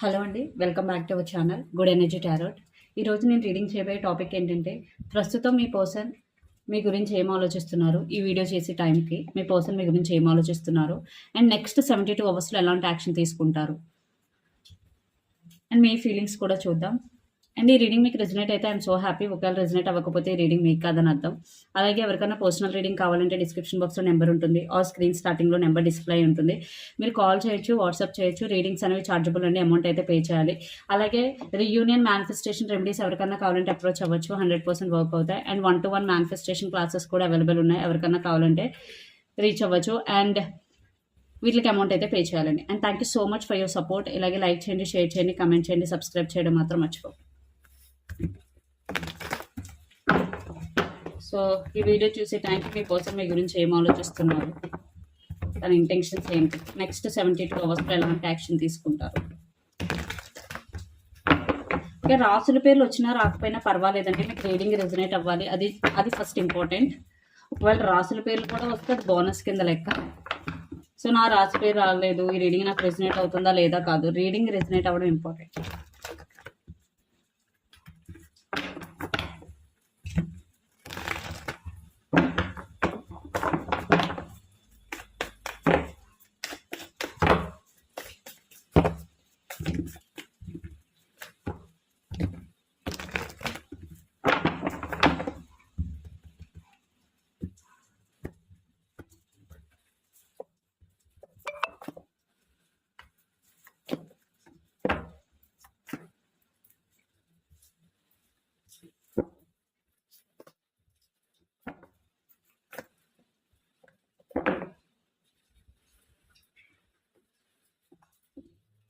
Hello అండి welcome back to our channel good energy tarot. ఈరోజు నేను రీడింగ్ చేయబోయే టాపిక్ ఏంటంటే ప్రస్తుతం మీ పర్సన్ మీ గురించి ఏం ఆలోచిస్తున్నారు? ఈ వీడియో చేసే టైంకి మీ పర్సన్ మీ గురించి ఏం ఆలోచిస్తున్నారు? అండ్ నెక్స్ట్ సెవెంటీ టూ అవర్స్లో ఎలాంటి యాక్షన్ తీసుకుంటారు? అండ్ మీ ఫీలింగ్స్ కూడా చూద్దాం. అండ్ ఈ రీడింగ్ మీకు రెజినేట్ అయితే ఐఎమ్ సో హ్యాపీ. ఒకవేళ రెజినేట్ అవ్వకపోతే రీడింగ్ మీకు కాదని అర్థం. అలాగే ఎవరికైనా పర్సనల్ రీడింగ్ కావాలంటే డిస్క్రిప్షన్ బాక్స్లో నెంబర్ ఉంటుంది. ఆ స్క్రీన్ స్టార్టింగ్లో నెంబర్ డిస్ప్లే ఉంటుంది. మీరు కాల్ చేయొచ్చు వాట్సాప్ చేయొచ్చు. రీడింగ్స్ అనేవి చార్జబుల్ అండి. అమౌంట్ అయితే పే చేయాలి. అలాగే రీయూనియన్ మేనిఫెస్టేషన్ రెమెడీస్ ఎవరికైనా కావాలంటే అప్రోచ్ అవ్వచ్చు. హండ్రెడ్ పర్సెంట్ వర్క్ అవుతాయి. And one to one manifestation classes కూడా అవైలబుల్ ఉన్నాయి. ఎవరికైనా కావాలంటే రీచ్ అవ్వచ్చు. అండ్ వీటికి అమౌంట్ అయితే పే చేయాలండి. And thank you so much for your support ఇలాగే లైక్ చేయండి షేర్ చేయండి కమెంట్ చేయండి సబ్స్క్రైబ్ చేయడం మాత్రం మర్చిపోకండి సో ఈ వీడియో చూసే టైంకి మీకోసం మీ గురించి ఏం ఆలోచిస్తున్నారు? తన ఇంటెన్షన్స్ ఏంటి? నెక్స్ట్ సెవెంటీ టూ అవర్స్లో ఎలాంటి యాక్షన్ తీసుకుంటారు? ఇక రాసుల పేర్లు వచ్చినా రాకపోయినా పర్వాలేదండి. మీకు రీడింగ్ రెజనేట్ అవ్వాలి. అది అది ఫస్ట్ ఇంపార్టెంట్ ఒకవేళ రాసుల పేర్లు కూడా వస్తే అది బోనస్ కింద లెక్క. సో నా రాసి పేరు రాలేదు. ఈ రీడింగ్ నాకు రెజనేట్ అవుతుందా లేదా కాదు. రీడింగ్ రెజనేట్ అవ్వడం ఇంపార్టెంట్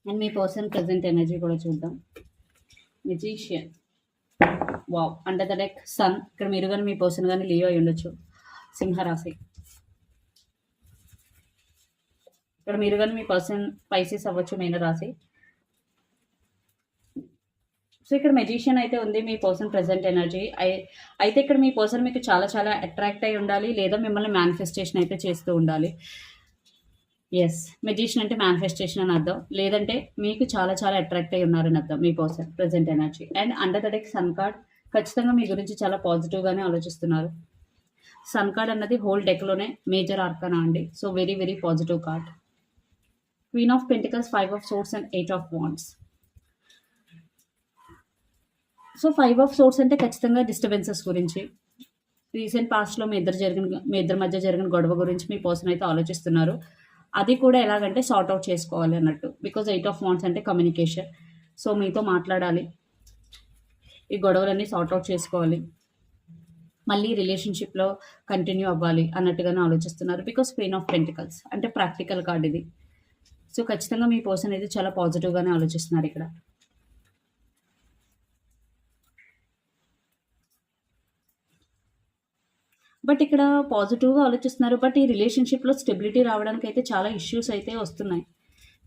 అండ్ మీ పర్సన్ ప్రజెంట్ ఎనర్జీ కూడా చూద్దాం. Magician wow under the deck sun ఇక్కడ మీరు కానీ మీ పర్సన్ కానీ లియో అయి ఉండొచ్చు. సింహరాశి. ఇక్కడ మీరు కానీ మీ పర్సన్ పైసెస్ అవ్వచ్చు మీన రాశి సో ఇక్కడ మెజిషియన్ అయితే ఉంది మీ పర్సన్ ప్రజెంట్ ఎనర్జీ. అయితే ఇక్కడ మీ పర్సన్ మీకు చాలా చాలా అట్రాక్ట్ అయి ఉండాలి లేదా మిమ్మల్ని మేనిఫెస్టేషన్ అయితే చేస్తూ ఉండాలి. ఎస్ మెజిషియన్ అంటే మేనిఫెస్టేషన్ అని అర్థం. లేదంటే మీకు చాలా చాలా అట్రాక్ట్ అయి ఉన్నారని అర్థం మీ person present energy and under the deck sun card ఖచ్చితంగా మీ గురించి చాలా పాజిటివ్గానే ఆలోచిస్తున్నారు. సన్ కార్డ్ అన్నది హోల్ డెక్లోనే మేజర్ ఆర్కనా అండి. So very very positive card queen of pentacles five of swords and eight of wands so five of swords అంటే ఖచ్చితంగా డిస్టర్బెన్సెస్ గురించి. రీసెంట్ పాస్ట్లో మీ ఇద్దరు జరిగిన మీ ఇద్దరి మధ్య జరిగిన గొడవ గురించి మీ పర్సన్ అయితే ఆలోచిస్తున్నారు. అది కూడా ఎలాగంటే సార్ట్ అవుట్ చేసుకోవాలి అన్నట్టు. బికాజ్ ఎయిట్ ఆఫ్ వాన్స్ అంటే కమ్యూనికేషన్ సో మీతో మాట్లాడాలి. ఈ గొడవలన్నీ సార్ట్ అవుట్ చేసుకోవాలి. మళ్ళీ రిలేషన్షిప్లో కంటిన్యూ అవ్వాలి అన్నట్టుగానే ఆలోచిస్తున్నారు. బికాస్ క్వీన్ ఆఫ్ పెంటికల్స్ అంటే ప్రాక్టికల్ కార్డ్ ఇది. సో ఖచ్చితంగా మీ పర్సన్ అయితే చాలా పాజిటివ్గానే ఆలోచిస్తున్నారు ఇక్కడ. బట్ ఇక్కడ పాజిటివ్గా ఆలోచిస్తున్నారు. బట్ ఈ రిలేషన్షిప్లో స్టెబిలిటీ రావడానికి అయితే చాలా ఇష్యూస్ అయితే వస్తున్నాయి.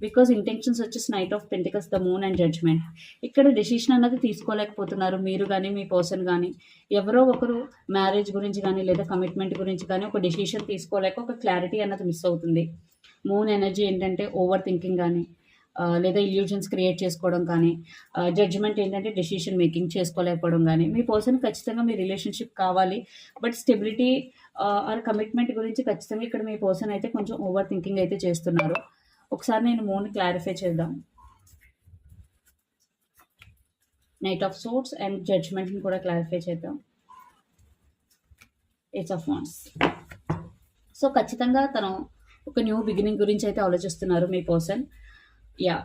బికాజ్ ఇంటెన్షన్స్ వచ్చేసి knight of pentacles the moon and judgment. ఇక్కడ డెసిషన్ అన్నది తీసుకోలేకపోతున్నారు. మీరు కానీ మీ పర్సన్ కానీ ఎవరో ఒకరు మ్యారేజ్ గురించి కానీ లేదా కమిట్మెంట్ గురించి కానీ ఒక డెసిషన్ తీసుకోలేక ఒక క్లారిటీ అన్నది మిస్ అవుతుంది. మూన్ ఎనర్జీ ఏంటంటే ఓవర్ థింకింగ్ కానీ లేదా ఇల్యూజన్స్ క్రియేట్ చేసుకోవడం కానీ జడ్జిమెంట్ ఏంటంటే డెసిషన్ మేకింగ్ చేసుకోలేకపోవడం కానీ మీ పర్సన్ ఖచ్చితంగా మీ రిలేషన్షిప్ కావాలి బట్ స్టెబిలిటీ ఆర్ కమిట్మెంట్ గురించి ఖచ్చితంగా ఇక్కడ మీ పర్సన్ అయితే కొంచెం ఓవర్ థింకింగ్ అయితే చేస్తున్నారు. ఒకసారి నేను మూన్ క్లారిఫై చేద్దాం. నైట్ ఆఫ్ సోర్ట్స్ అండ్ జడ్జ్మెంట్ని కూడా క్లారిఫై చేద్దాం. ఇట్స్ ఆఫ్ వాన్స్ సో ఖచ్చితంగా తను ఒక న్యూ బిగినింగ్ గురించి అయితే ఆలోచిస్తున్నారు మీ పర్సన్ యా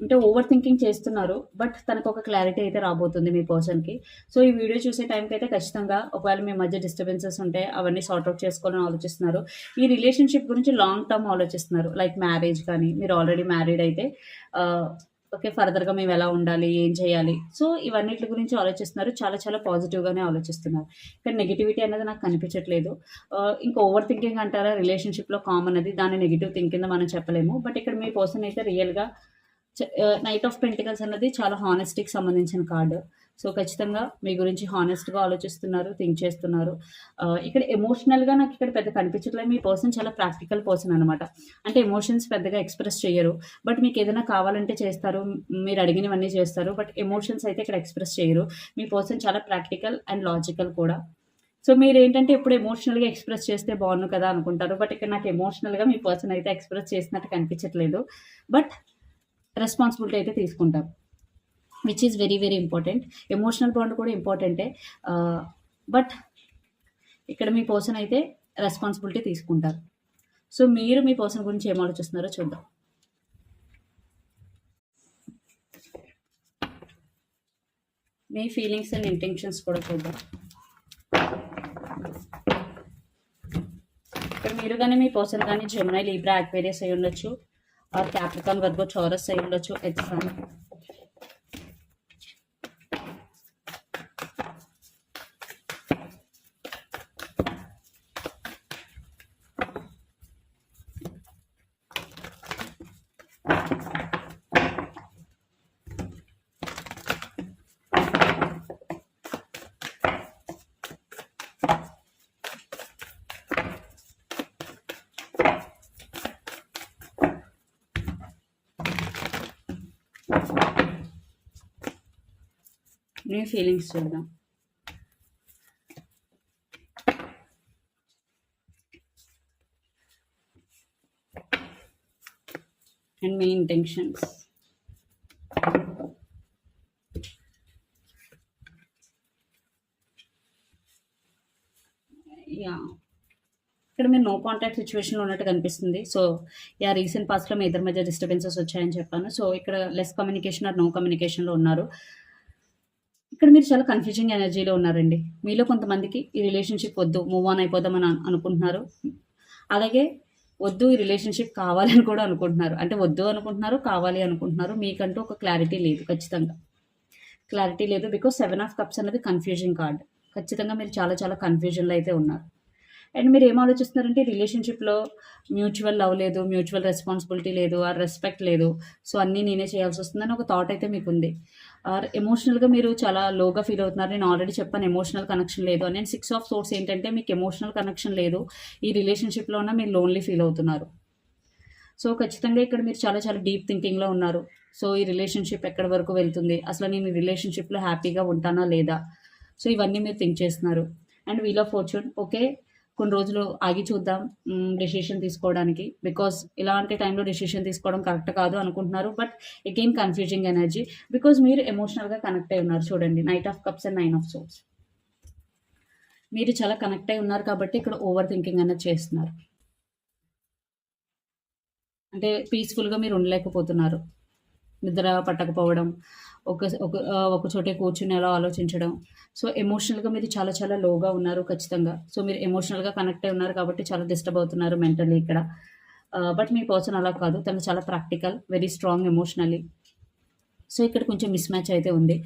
అంటే ఓవర్ థింకింగ్ చేస్తున్నారు బట్ తనకు ఒక క్లారిటీ అయితే రాబోతుంది మీ పర్సన్కి సో ఈ వీడియో చూసే టైంకి అయితే ఖచ్చితంగా ఒకవేళ మీ మధ్య డిస్టర్బెన్సెస్ ఉంటే అవన్నీ సార్ట్అవుట్ చేసుకోవాలని ఆలోచిస్తున్నారు. ఈ రిలేషన్షిప్ గురించి లాంగ్ టర్మ్ ఆలోచిస్తున్నారు లైక్ మ్యారేజ్ కానీ మీరు ఆల్రెడీ మ్యారీడ్ అయితే. Uh, ఓకే ఫర్దర్గా మేము ఎలా ఉండాలి ఏం చేయాలి? సో ఇవన్నిటి గురించి ఆలోచిస్తున్నారు. చాలా చాలా పాజిటివ్గానే ఆలోచిస్తున్నారు. కానీ నెగిటివిటీ అనేది నాకు కనిపించట్లేదు. ఇంకా ఓవర్ థింకింగ్ అంటారా? రిలేషన్షిప్లో కామన్ అది. దాన్ని నెగిటివ్ థింకింగ్ మనం చెప్పలేము. బట్ ఇక్కడ మీ పర్సన్ అయితే రియల్గా నైట్ ఆఫ్ పెంటికల్స్ అన్నది చాలా హానెస్టీకి సంబంధించిన కార్డు. సో ఖచ్చితంగా మీ గురించి హానెస్ట్గా ఆలోచిస్తున్నారు థింక్ చేస్తున్నారు. ఇక్కడ ఎమోషనల్గా నాకు ఇక్కడ పెద్ద కనిపించట్లేదు. మీ పర్సన్ చాలా ప్రాక్టికల్ పర్సన్ అనమాట అంటే ఎమోషన్స్ పెద్దగా ఎక్స్ప్రెస్ చేయరు బట్ మీకు ఏదైనా కావాలంటే చేస్తారు. మీరు అడిగినవన్నీ చేస్తారు. బట్ ఎమోషన్స్ అయితే ఇక్కడ ఎక్స్ప్రెస్ చేయరు మీ పర్సన్ చాలా ప్రాక్టికల్ అండ్ లాజికల్ కూడా. సో మీరు ఏంటంటే ఎప్పుడు ఎమోషనల్గా ఎక్స్ప్రెస్ చేస్తే బాగుండు కదా అనుకుంటారు. బట్ ఇక్కడ నాకు ఎమోషనల్గా మీ పర్సన్ అయితే ఎక్స్ప్రెస్ చేసినట్టు కనిపించట్లేదు. బట్ రెస్పాన్సిబిలిటీ అయితే తీసుకుంటారు. Which is very very important emotional bond కూడా ఇంపార్టెంటే బట్ ఇక్కడ మీ పర్సన్ అయితే రెస్పాన్సిబిలిటీ తీసుకుంటారు. సో మీరు మీ పర్సన్ గురించి ఏం ఆలోచిస్తున్నారో చూద్దాం. మీ ఫీలింగ్స్ అండ్ ఇంటెన్షన్స్ కూడా చూద్దాం. ఇక్కడ మీరు కానీ మీ పర్సన్ కానీ జెమినై లీబ్రా యాక్వేరియస్ అయి ఉండొచ్చు. ఆర్ క్యాప్రికాన్ వర్గో చౌరస్ అయి ఉండొచ్చు. ఎక్సాన్ మీ ఫీలింగ్స్ చూద్దాం. అండ్ మీ ఇంటెన్షన్స్ యా ఇక్కడ మీరు నో కాంటాక్ట్ సిచ్యువేషన్లో ఉన్నట్టు కనిపిస్తుంది. సో యా రీసెంట్ పాస్ట్లో మీ ఇద్దరి మధ్య డిస్టర్బెన్సెస్ వచ్చాయని చెప్పాను. సో ఇక్కడ లెస్ కమ్యూనికేషన్ ఆర్ నో కమ్యూనికేషన్లో ఉన్నారు. ఇక్కడ మీరు చాలా కన్ఫ్యూజింగ్ ఎనర్జీలో ఉన్నారండి. మీలో కొంతమందికి ఈ రిలేషన్షిప్ వద్దు మూవ్ ఆన్ అయిపోదామని అనుకుంటున్నారు. అలాగే వద్దు ఈ రిలేషన్షిప్ కావాలని కూడా అనుకుంటున్నారు. అంటే వద్దు అనుకుంటున్నారు కావాలి అనుకుంటున్నారు. మీకంటూ ఒక క్లారిటీ లేదు ఖచ్చితంగా. క్లారిటీ లేదు బికాస్ సెవెన్ ఆఫ్ కప్స్ అనేది కన్ఫ్యూజన్ కార్డ్ ఖచ్చితంగా మీరు చాలా చాలా కన్ఫ్యూజన్లో అయితే ఉన్నారు. అండ్ మీరు ఏం ఆలోచిస్తున్నారంటే రిలేషన్షిప్లో మ్యూచువల్ లవ్ లేదు మ్యూచువల్ రెస్పాన్సిబిలిటీ లేదు ఆర్ రెస్పెక్ట్ లేదు. సో అన్నీ నేనే చేయాల్సి వస్తుందని ఒక థాట్ అయితే మీకు ఉంది ఆర్ ఎమోషనల్గా మీరు చాలా లోగా ఫీల్ అవుతున్నారు. నేను ఆల్రెడీ చెప్పాను ఎమోషనల్ కనెక్షన్ లేదు అని. సిక్స్ ఆఫ్ సోర్స్ ఏంటంటే మీకు ఎమోషనల్ కనెక్షన్ లేదు. ఈ రిలేషన్షిప్లో ఉన్న మీరు లోన్లీ ఫీల్ అవుతున్నారు. సో ఖచ్చితంగా ఇక్కడ మీరు చాలా చాలా డీప్ థింకింగ్లో ఉన్నారు. సో ఈ రిలేషన్షిప్ ఎక్కడి వరకు వెళ్తుంది? అసలు నేను ఈ రిలేషన్షిప్లో హ్యాపీగా ఉంటానా లేదా? సో ఇవన్నీ మీరు థింక్ చేస్తున్నారు. And wheel of fortune okay కొన్ని రోజులు ఆగి చూద్దాం డెసిషన్ తీసుకోవడానికి. బికాస్ ఇలాంటి టైంలో డెసిషన్ తీసుకోవడం కరెక్ట్ కాదు అనుకుంటున్నారు. But again confusing energy because మీరు ఎమోషనల్గా కనెక్ట్ అయి ఉన్నారు చూడండి. Knight of cups and nine of swords మీరు చాలా కనెక్ట్ అయి ఉన్నారు కాబట్టి ఇక్కడ ఓవర్ థింకింగ్ అనేది చేస్తున్నారు. అంటే పీస్ఫుల్గా మీరు ఉండలేకపోతున్నారు. నిద్ర పట్టకపోవడం ఒక ఒక ఒక చోటే కూర్చుని అలా ఆలోచించడం. సో ఎమోషనల్గా మీరు చాలా చాలా లోగా ఉన్నారు ఖచ్చితంగా. సో మీరు ఎమోషనల్గా కనెక్ట్ అయి ఉన్నారు కాబట్టి చాలా డిస్టర్బ్ అవుతున్నారు మెంటల్లీ ఇక్కడ. బట్ మీ పర్సన్ అలా కాదు. తను చాలా practical very strong emotionally so ఇక్కడ కొంచెం మిస్ మ్యాచ్ అయితే ఉంది.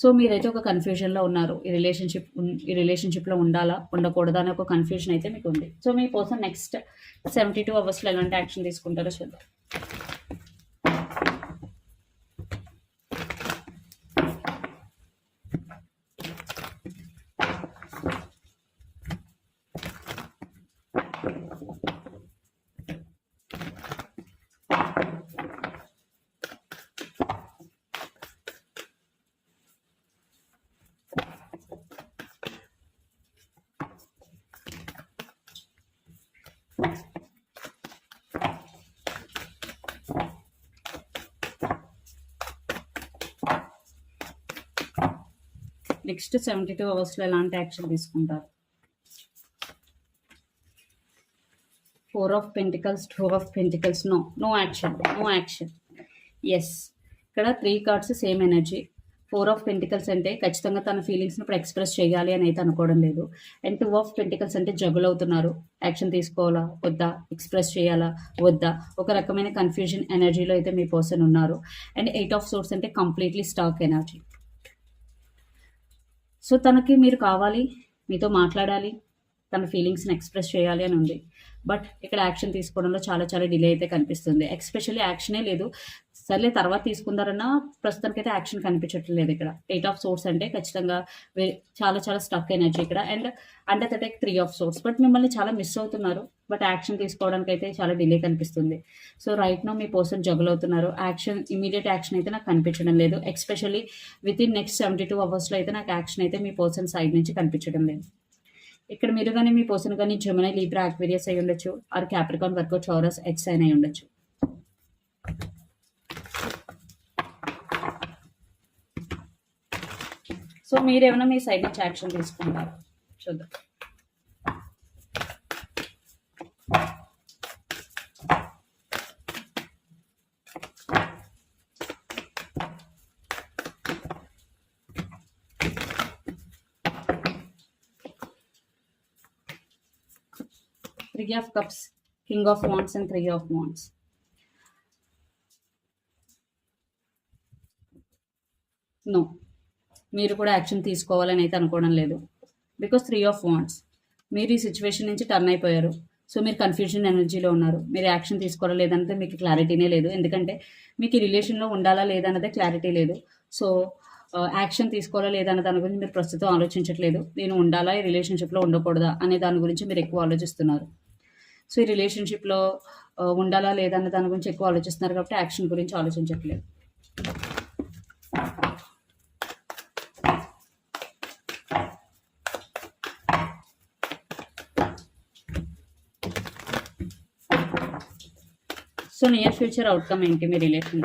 సో మీరైతే ఒక కన్ఫ్యూజన్లో ఉన్నారు. ఈ రిలేషన్షిప్ ఈ రిలేషన్షిప్లో ఉండాలా ఉండకూడదా అనే ఒక కన్ఫ్యూజన్ అయితే మీకు ఉంది సో మీ పర్సన్ నెక్స్ట్ సెవెంటీ టూ అవర్స్లో ఎలాంటి యాక్షన్ తీసుకుంటారో చూద్దాం. నెక్స్ట్ సెవెంటీ టూ అవర్స్లో ఎలాంటి యాక్షన్ తీసుకుంటారు? Four of pentacles two of pentacles no no action no action yes ఇక్కడ three cards same energy four of pentacles అంటే ఖచ్చితంగా తన ఫీలింగ్స్ని ఇప్పుడు ఎక్స్ప్రెస్ చేయాలి అని అయితే అనుకోవడం లేదు. అండ్ టూ ఆఫ్ పెంటికల్స్ అంటే జగులు అవుతున్నారు. యాక్షన్ తీసుకోవాలా? వద్దా? ఎక్స్ప్రెస్ చేయాలా? వద్దా? ఒక రకమైన కన్ఫ్యూజన్ ఎనర్జీలో అయితే మీ పర్సన్ ఉన్నారు. అండ్ ఎయిట్ ఆఫ్ సోర్స్ అంటే కంప్లీట్లీ స్టాక్ ఎనర్జీ సో తనకి మీరు కావాలి మీతో మాట్లాడాలి తన ఫీలింగ్స్ని ఎక్స్ప్రెస్ చేయాలి అని ఉంది. బట్ ఇక్కడ యాక్షన్ తీసుకోవడంలో చాలా చాలా డిలే అయితే కనిపిస్తుంది. ఎక్స్పెషల్లీ యాక్షనే లేదు. సర్లే తర్వాత తీసుకుందారన్నా ప్రస్తుతానికైతే యాక్షన్ కనిపించట్లేదు ఇక్కడ. ఎయిట్ ఆఫ్ సోర్స్ అంటే ఖచ్చితంగా చాలా చాలా స్టక్ ఎనర్జీ ఇక్కడ. And under the deck three of swords but మిమ్మల్ని చాలా మిస్ అవుతున్నారు. బట్ యాక్షన్ తీసుకోవడానికి అయితే చాలా డిలే కనిపిస్తుంది. సో రైట్ నో మీ పర్సన్ జగల్ అవుతున్నారు. యాక్షన్ ఇమీడియట్ యాక్షన్ అయితే నాకు కనిపించడం లేదు. Especially with in next seventy two అవర్స్లో అయితే నాకు యాక్షన్ అయితే మీ పర్సన్ సైడ్ నుంచి కనిపించడం లేదు. ఇక్కడ మీరు కానీ మీ పర్సన్ కానీ జమనై లీబ్రా యాక్వేరియస్ అయి ఉండొచ్చు. ఆర్ క్యాప్రికాన్ వర్క్ చౌరస్ ఎక్స్ అయిన అయి ఉండొచ్చు. సో మీరేమైనా మీ సైడ్ నుంచి యాక్షన్ తీసుకుంటారు? చూద్దాం. Three of cups king of wands and three of wands no మీరు కూడా యాక్షన్ తీసుకోవాలని అయితే అనుకోవడం లేదు. బికాస్ త్రీ ఆఫ్ వాంట్స్ మీరు ఈ సిచ్యువేషన్ నుంచి టర్న్ అయిపోయారు. సో మీరు కన్ఫ్యూజన్ ఎనర్జీలో ఉన్నారు. మీరు యాక్షన్ తీసుకోవాలా లేదంటే మీకు క్లారిటీనే లేదు. ఎందుకంటే మీకు ఈ రిలేషన్లో ఉండాలా లేదన్నదే క్లారిటీ లేదు. సో యాక్షన్ తీసుకోవాలా లేదన్న దాని గురించి మీరు ప్రస్తుతం ఆలోచించట్లేదు. నేను ఉండాలా? ఈ రిలేషన్షిప్లో ఉండకూడదా? అనే దాని గురించి మీరు ఎక్కువ ఆలోచిస్తున్నారు. సో ఈ రిలేషన్షిప్లో ఉండాలా లేదన్న దాని గురించి ఎక్కువ ఆలోచిస్తున్నారు కాబట్టి యాక్షన్ గురించి ఆలోచించట్లేదు. సో నియర్ ఫ్యూచర్ అవుట్కమ్ ఏంటి మీ రిలేషన్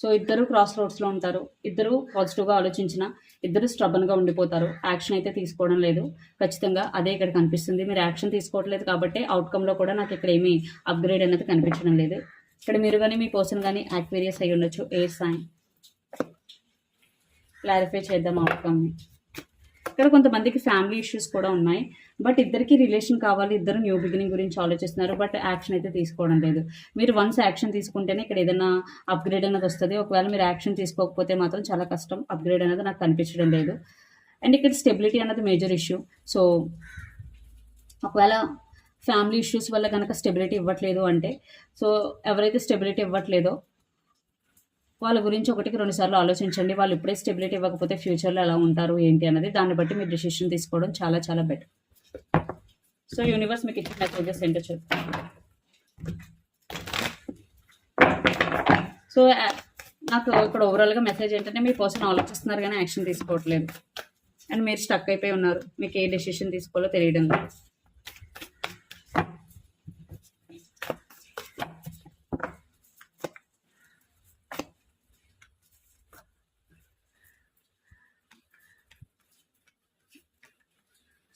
సో ఇద్దరు క్రాస్ రోడ్స్లో ఉంటారు. ఇద్దరు పాజిటివ్గా ఆలోచించిన ఇద్దరు స్ట్రబన్గా ఉండిపోతారు. యాక్షన్ అయితే తీసుకోవడం లేదు. ఖచ్చితంగా అదే ఇక్కడ కనిపిస్తుంది. మీరు యాక్షన్ తీసుకోవట్లేదు కాబట్టి అవుట్కమ్లో కూడా నాకు ఇక్కడ ఏమీ అప్గ్రేడ్ అనేది కనిపించడం లేదు. ఇక్కడ మీరు కానీ మీ పర్సన్ కానీ యాక్వేరియస్ అయి ఉండొచ్చు ఏ సైన్ క్లారిఫై చేద్దాం అవుట్కమ్ని ఇక్కడ కొంతమందికి ఫ్యామిలీ ఇష్యూస్ కూడా ఉన్నాయి. బట్ ఇద్దరికి రిలేషన్ కావాలి ఇద్దరు న్యూ బిగినింగ్ గురించి ఆలోచిస్తున్నారు. బట్ యాక్షన్ అయితే తీసుకోవడం లేదు. మీరు వన్స్ యాక్షన్ తీసుకుంటేనే ఇక్కడ ఏదైనా అప్గ్రేడ్ అనేది వస్తుంది. ఒకవేళ మీరు యాక్షన్ తీసుకోకపోతే మాత్రం చాలా కష్టం. అప్గ్రేడ్ అనేది నాకు కనిపించడం లేదు. అండ్ ఇక్కడ స్టెబిలిటీ అనేది మేజర్ ఇష్యూ సో ఒకవేళ ఫ్యామిలీ ఇష్యూస్ వల్ల కనుక స్టెబిలిటీ ఇవ్వట్లేదు అంటే సో ఎవరైతే స్టెబిలిటీ ఇవ్వట్లేదో వాళ్ళ గురించి ఒకటికి రెండు సార్లు ఆలోచించండి. వాళ్ళు ఇప్పుడే స్టెబిలిటీ ఇవ్వకపోతే ఫ్యూచర్లో ఎలా ఉంటారు ఏంటి అన్నది దాన్ని బట్టి మీరు డిసిషన్ తీసుకోవడం చాలా చాలా బెటర్. సో యూనివర్స్ మీకు ఇచ్చిన మెసేజెస్ ఏంటో చెప్తాను సో నాకు ఇక్కడ ఓవరాల్గా మెసేజ్ ఏంటంటే మీ పర్సన్ ఆలోచిస్తున్నారు కానీ యాక్షన్ తీసుకోవట్లేదు. అండ్ మీరు స్టక్ అయిపోయి ఉన్నారు. మీకు ఏ డెసిషన్ తీసుకోవాలో తెలియడం లేదు.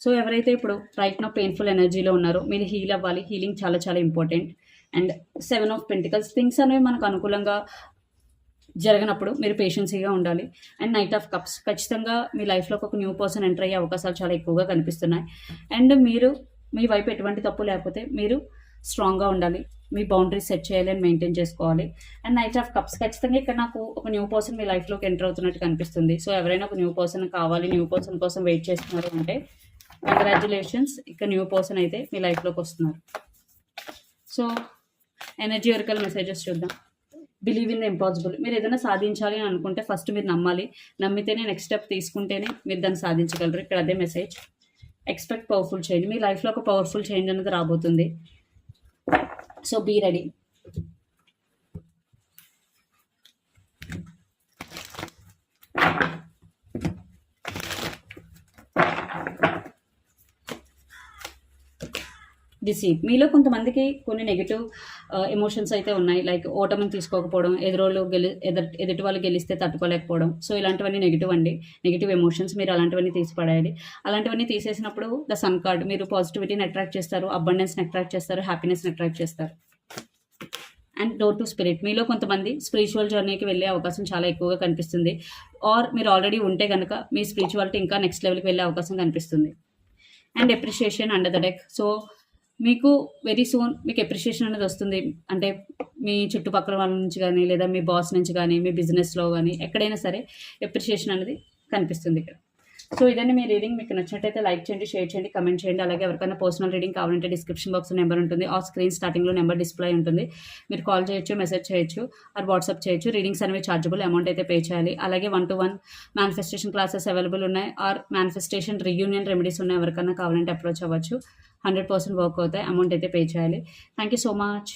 సో ఎవరైతే ఇప్పుడు రైట్ నో పెయిన్ఫుల్ ఎనర్జీలో ఉన్నారో మీరు హీల్ అవ్వాలి. హీలింగ్ చాలా చాలా important and seven of pentacles things అనేవి మనకు అనుకూలంగా జరగనప్పుడు మీరు పేషెన్సీగా ఉండాలి. అండ్ నైట్ ఆఫ్ కప్స్ ఖచ్చితంగా మీ లైఫ్లోకి ఒక న్యూ పర్సన్ ఎంటర్ అయ్యే అవకాశాలు చాలా ఎక్కువగా కనిపిస్తున్నాయి. అండ్ మీరు మీ వైపు ఎటువంటి తప్పు లేకపోతే మీరు స్ట్రాంగ్గా ఉండాలి. మీ బౌండరీస్ సెట్ చేయాలి అని మెయింటైన్ చేసుకోవాలి. అండ్ నైట్ ఆఫ్ కప్స్ ఖచ్చితంగా ఇక్కడ నాకు ఒక న్యూ పర్సన్ మీ లైఫ్లోకి ఎంటర్ అవుతున్నట్టు కనిపిస్తుంది. సో ఎవరైనా ఒక న్యూ పర్సన్ కావాలి న్యూ పర్సన్ కోసం వెయిట్ చేస్తున్నారు అంటే కంగ్రాచులేషన్స్ ఇక న్యూ పర్సన్ అయితే మీ లైఫ్లోకి వస్తున్నారు. సో ఎనర్జీ ఒరికల్ మెసేజెస్ చూద్దాం. బిలీవ్ ఇన్ ద ఇంపాసిబుల్ మీరు ఏదైనా సాధించాలి అని అనుకుంటే ఫస్ట్ మీరు నమ్మాలి. నమ్మితేనే నెక్స్ట్ స్టెప్ తీసుకుంటేనే మీరు దాన్ని సాధించగలరు. ఇక్కడ అదే మెసేజ్ ఎక్స్పెక్ట్ పవర్ఫుల్ చేంజ్ మీ లైఫ్లో ఒక పవర్ఫుల్ చేంజ్ అనేది రాబోతుంది. సో బీ రెడీ డిసీవ్ మీలో కొంతమందికి కొన్ని నెగిటివ్ ఎమోషన్స్ uh, అయితే ఉన్నాయి. లైక్ ఓటమిని తీసుకోకపోవడం ఎదురోళ్ళు గెలి ఎదుటి ఎదుటి వాళ్ళు గెలిస్తే తట్టుకోలేకపోవడం. సో ఇలాంటివన్నీ నెగిటివ్ అండి. నెగిటివ్ ఎమోషన్స్ మీరు అలాంటివన్నీ తీసిపడేయాలి అలాంటివన్నీ తీసేసినప్పుడు ద సన్ కార్డ్ మీరు పాజిటివిటీని అట్రాక్ట్ చేస్తారు. అబండెన్స్ని అట్రాక్ట్ చేస్తారు. హ్యాపీనెస్ని అట్రాక్ట్ చేస్తారు. అండ్ డోర్ టు స్పిరిట్ మీలో కొంతమంది స్పిరిచువల్ జర్నీకి వెళ్ళే అవకాశం చాలా ఎక్కువగా కనిపిస్తుంది. ఆర్ మీరు ఆల్రెడీ ఉంటే కనుక మీ స్పిరిచువాలిటీ ఇంకా నెక్స్ట్ లెవెల్కి వెళ్ళే అవకాశం కనిపిస్తుంది. And appreciation under the deck so మీకు వెరీ సూన్ మీకు ఎప్రిషియేషన్ అనేది వస్తుంది. అంటే మీ చుట్టుపక్కల వాళ్ళ నుంచి కానీ లేదా మీ బాస్ నుంచి కానీ మీ బిజినెస్లో కానీ ఎక్కడైనా సరే ఎప్రిషియేషన్ అనేది కనిపిస్తుంది ఇక్కడ. సో ఇదండి మీ రీడింగ్. మీకు నచ్చినట్టయితే లైక్ చేయండి షేర్ చేయండి కమెంట్ చేయండి. అలాగే ఎవరికైనా పర్సనల్ రీడింగ్ కావాలంటే డిస్క్రిప్షన్ బాక్స్ నెంబర్ ఉంటుంది. ఆ స్క్రీన్ స్టార్టింగ్లో నెంబర్ డిస్ప్లే ఉంటుంది. మీరు కాల్ చేయొచ్చు మెసేజ్ చేయొచ్చు ఆర్ వాట్సాప్ చేయొచ్చు. రీడింగ్స్ అనేవి ఛార్జబుల్ అమౌంట్ అయితే పే చేయాలి. అలాగే one to one manifestation classes available ఉన్నాయి. ఆర్ మేనిఫెస్టేషన్ రియూనియన్ రెమెడీస్ ఉన్నాయి. ఎవరికైనా కావాలంటే అప్రోచ్ అవ్వచ్చు. హండ్రెడ్ పర్సెంట్ వర్క్ అవుతాయి. అమౌంట్ అయితే పే చేయాలి. Thank you so much